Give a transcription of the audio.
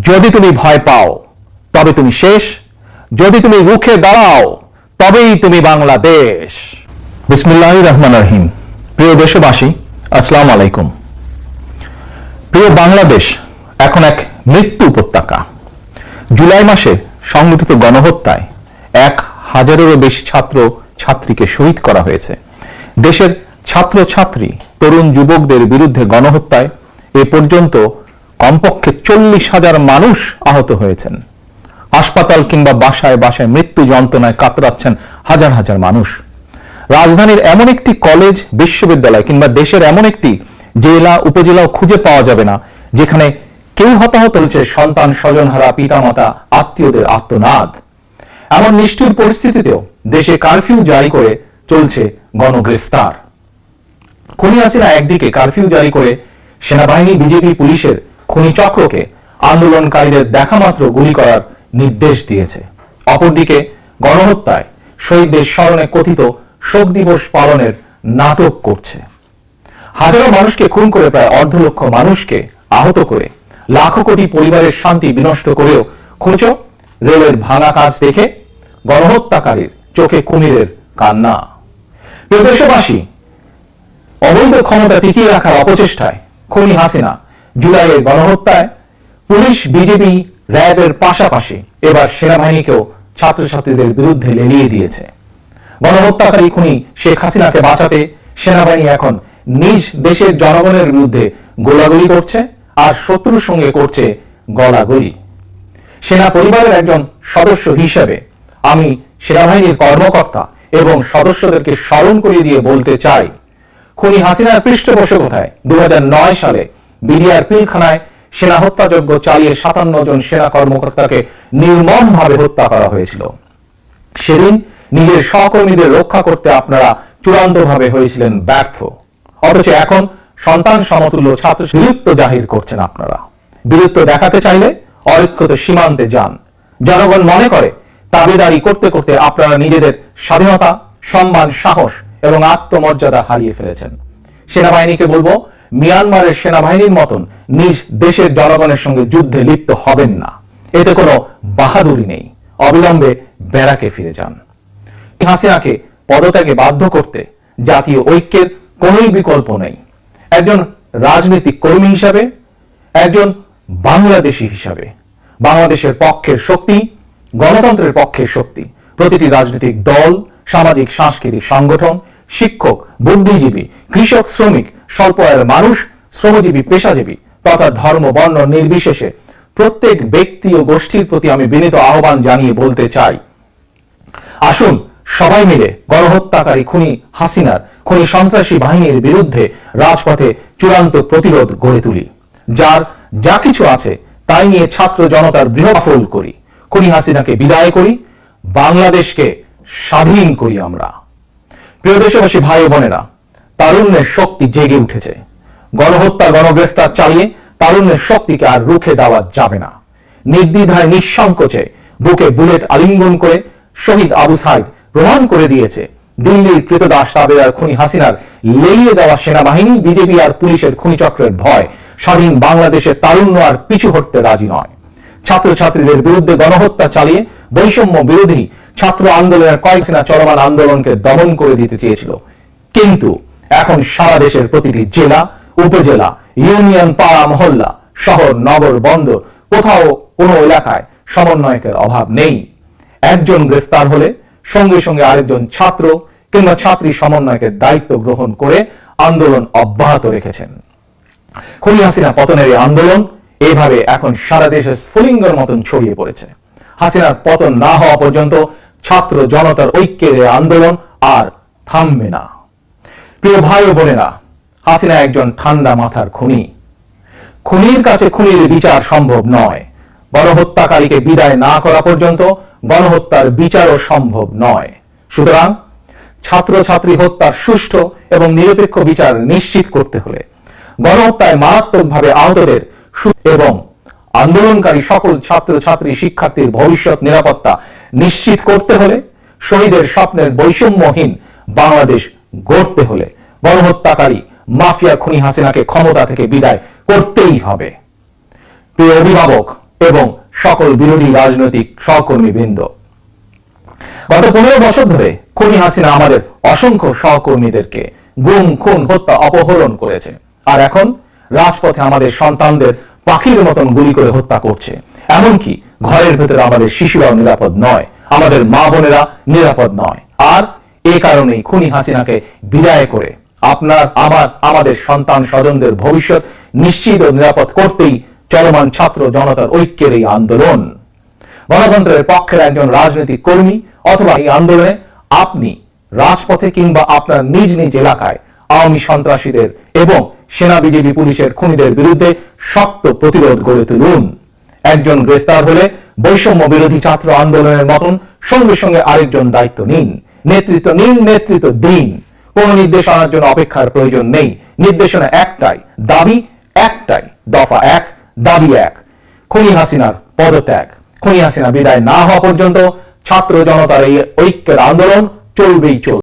যদি তুমি ভয় পাও, তবে তুমি শেষ। যদি তুমি রুখে দাঁড়াও, তবেই তুমি বাংলাদেশ। বিসমিল্লাহ রহমান রহিম। প্রিয় দেশবাসী, আসসালামু আলাইকুম। প্রিয় বাংলাদেশ, এখন এক মৃত্যু উপত্যকা। জুলাই মাসে সংগঠিত গণহত্যায় এক হাজারেরও বেশি ছাত্র ছাত্রীকে শহীদ করা হয়েছে। দেশের ছাত্র ছাত্রী তরুণ যুবকদের বিরুদ্ধে গণহত্যায় এ পর্যন্ত কমপক্ষে চল্লিশ হাজার মানুষ আহত হয়েছেন। হাসপাতাল কিংবা বাসায় বাসায় মৃত্যু যন্ত্রণায় কাতরাচ্ছেন হাজার হাজার মানুষ। রাজধানীর এমন একটি কলেজ, বিশ্ববিদ্যালয় কিংবা দেশের এমন একটি জেলা, উপজেলাও খুঁজে পাওয়া যাবে না, যেখানে কেউ হতাহত হচ্ছে সন্তান, স্বজনহারা, পিতামাতা, আত্মীয়দের আত্মনাদ। এমন নিষ্ঠুর পরিস্থিতিতেও দেশে কারফিউ জারি করে চলছে গণগ্রেফতার। খুনি হাসিনা একদিকে কারফিউ জারি করে সেনাবাহিনী, বিজেপি, পুলিশের খুনি চক্রকে আন্দোলনকারীদের দেখামাত্র গুলি করার নির্দেশ দিয়েছে। অপরদিকে গণহত্যায় শহীদদের স্মরণে কথিত শোক দিবস পালনের নাটক করছে। হাজারো মানুষকে খুন করে প্রায় অর্ধ লক্ষ মানুষকে আহত করে লাখো কোটি পরিবারের শান্তি বিনষ্ট করেও খোঁজ রেলের ভাঙা কাজ দেখে গণহত্যাকারীর চোখে কুমিরের কান্না। প্রিয় দেশবাসী, অবৈধ ক্ষমতা টিকিয়ে রাখার অপচেষ্টায় খুনি হাসিনা জুলাইয়ের গণহত্যায় পুলিশ বিজেপি র্যাবের পাশাপাশি এবার সেনাবাহিনীকেও ছাত্রছাত্রীদের বিরুদ্ধে লেলিয়ে দিয়েছে। গণহত্যাকারী খুনি শেখ হাসিনাকে বাঁচাতে সেনাবাহিনী এখন নিজ দেশের জনগণের বিরুদ্ধে গোলাগুলি করছে আর শত্রুর সঙ্গে করছে গলাগুলি। সেনা পরিবারের একজন সদস্য হিসেবে আমি সেনাবাহিনীর কর্মকর্তা এবং সদস্যদেরকে স্মরণ করিয়ে দিয়ে বলতে চাই, খুনি হাসিনার পৃষ্ঠপোষকতায় দু হাজার নয় সালে বিডিআর পিলখানায় সেনা হত্যাযজ্ঞ চালিয়ে সাতান্ন জন সেনা কর্মকর্তাকে নির্মমভাবে হত্যা করা হয়েছিল। সেদিন নিজের সহকর্মীদের রক্ষা করতে আপনারা চূড়ান্তভাবে হয়েছিলেন ব্যর্থ। অথচ এখন সন্তান সমতুল্য ছাত্র বীরত্ব জাহির করছেন আপনারা। বীরত্ব দেখাতে চাইলে অরক্ষিত সীমান্তে যান। জনগণ মনে করে দাবিদারি করতে করতে আপনারা নিজেদের স্বাধীনতা, সম্মান, সাহস এবং আত্মমর্যাদা হারিয়ে ফেলেছেন। সেনাবাহিনীকে বলব মিয়ানমারের সেনাবাহিনীর মতন নিজ দেশের জনগণের সঙ্গে যুদ্ধে লিপ্ত হবেন না। এতে কোনো বাহাদুরি নেই। অবিলম্বে ব্যারাকে ফিরে যান। হাসিনাকে পদত্যাগে বাধ্য করতে জাতীয় ঐক্যের কোনোই বিকল্প নেই। একজন রাজনৈতিক কর্মী হিসাবে, একজন বাংলাদেশী হিসাবে। বাংলাদেশের পক্ষের শক্তি, গণতন্ত্রের পক্ষের শক্তি, প্রতিটি রাজনৈতিক দল, সামাজিক, সাংস্কৃতিক সংগঠন, শিক্ষক, বুদ্ধিজীবী, কৃষক, শ্রমিক স্বল্প আয়ের মানুষ, শ্রমজীবী, পেশাজীবী তথা ধর্ম, বর্ণ নির্বিশেষে প্রত্যেক ব্যক্তি ও গোষ্ঠীর প্রতি আমি বিনীত আহ্বান জানিয়ে বলতে চাই। আসুন সবাই মিলে গণহত্যাকারী খুনি হাসিনার, খুনি সন্ত্রাসী বাহিনীর বিরুদ্ধে রাজপথে চূড়ান্ত প্রতিরোধ গড়ে তুলি, যার যা কিছু আছে তাই নিয়ে ছাত্র জনতার বৃহফল করি। খুনি হাসিনাকে বিদায় করি, বাংলাদেশকে স্বাধীন করি আমরা। প্রিয় দেশবাসী, ভাই বোনেরা তারুণ্যের শক্তি জেগে উঠেছে। গণহত্যা, গণগ্রেফতার চালিয়ে তারুণ্যের শক্তিকে আর রুখে দেওয়া যাবে না। নির্দ্বিধায় নিঃসংকোচে বুকে বুলেট আলিঙ্গন করে শহীদ আবু সাইদ প্রমাণ করে দিয়েছে, দিল্লির কৃতদাস তাবেদার খুনি হাসিনার লেলিয়ে দেওয়া সেনাবাহিনী, বিজেপি আর পুলিশের খুনি চক্রের ভয়। স্বাধীন বাংলাদেশের তারুণ্য আর পিছু হটতে রাজি নয়। ছাত্রছাত্রীদের বিরুদ্ধে গণহত্যা চালিয়ে বৈষম্য বিরোধী ছাত্র আন্দোলনের কয়েক সেনা চলমান আন্দোলনকে দমন করে দিতে চেয়েছিল। কিন্তু এখন সারা দেশের প্রতিটি জেলা, উপজেলা, ইউনিয়ন, পাড়া, মহল্লা, শহর, নগর, বন্দর, কোথাও কোনো এলাকায় সমন্বয়কের অভাব নেই। একজন গ্রেফতার হলে সঙ্গে সঙ্গে আরেকজন ছাত্র কিংবা ছাত্রী সমন্বয়কের দায়িত্ব গ্রহণ করে আন্দোলন অব্যাহত রেখেছেন। খুনি হাসিনা পতনের এই আন্দোলন এভাবে এখন সারা দেশে স্ফুলিঙ্গের মতন ছড়িয়ে পড়েছে। হাসিনার পতন না হওয়া পর্যন্ত ছাত্র জনতার ঐক্যের আন্দোলন আর থামবে না। প্রিয় ভাই ও বোনেরা, হাসিনা একজন ঠান্ডা মাথার খুনি। খুনির কাছে খুনির বিচার সম্ভব নয়। গণহত্যাকারীকে বিদায় না করা পর্যন্ত গণহত্যার বিচারও সম্ভব নয়। সুতরাং ছাত্রছাত্রী হত্যার সুষ্ঠু এবং নিরপেক্ষ বিচার নিশ্চিত করতে হলে গণহত্যায় মারাত্মকভাবে আহতদের এবং আন্দোলনকারী সকল ছাত্রছাত্রী শিক্ষার্থীর ভবিষ্যৎ নিরাপত্তা নিশ্চিত করতে হলে শহীদের স্বপ্নের বৈষম্যহীন বাংলাদেশ গড়তে হলে গণহত্যাকারী মাফিয়া খুনি হাসিনাকে ক্ষমতা থেকে বিদায় করতেই হবে। প্রিয় অভিভাবক এবং সকল বিরোধী রাজনৈতিক সহকর্মী বৃন্দ গত পনেরো বছর ধরে খুনি হাসিনা আমাদের অসংখ্য সহকর্মীদেরকে গুম, খুন, হত্যা, অপহরণ করেছে। আর এখন রাজপথে আমাদের সন্তানদের পাখির মতন গুলি করে হত্যা করছে। এমনকি ঘরের ভেতরে আমাদের শিশুরাও নিরাপদ নয়, আমাদের মা বোনেরা নিরাপদ নয়। আর এ কারণেই খুনি হাসিনাকে বিদায় করে আপনার, আমার, আমাদের সন্তান, স্বজনদের ভবিষ্যৎ নিশ্চিত নিরাপদ করতেই চলমান ছাত্র জনতার ঐক্যের এই আন্দোলন। গণতন্ত্রের পক্ষের একজন রাজনৈতিক কর্মী অথবা এই আন্দোলনে আপনি রাজপথে কিংবা আপনার নিজ নিজ এলাকায় আওয়ামী সন্ত্রাসীদের এবং সেনা বিজেপি পুলিশের খুনিদের বিরুদ্ধে শক্ত প্রতিরোধ গড়ে তুলুন। একজন গ্রেফতার হলে বৈষম্য বিরোধী ছাত্র আন্দোলনের মতন সঙ্গে সঙ্গে আরেকজন দায়িত্ব নিন। নেতৃত্ব নিন নেতৃত্ব দিন কোন নির্দেশনার জন্য অপেক্ষার প্রয়োজন নেই। নির্দেশনা একটাই, দাবি একটাই, দফা এক, দাবি এক। খনি হাসিনার পদত্যাগ। খনি হাসিনা বিদায় না হওয়া পর্যন্ত ছাত্র জনতার এই ঐক্যের আন্দোলন চলবেই চলবে।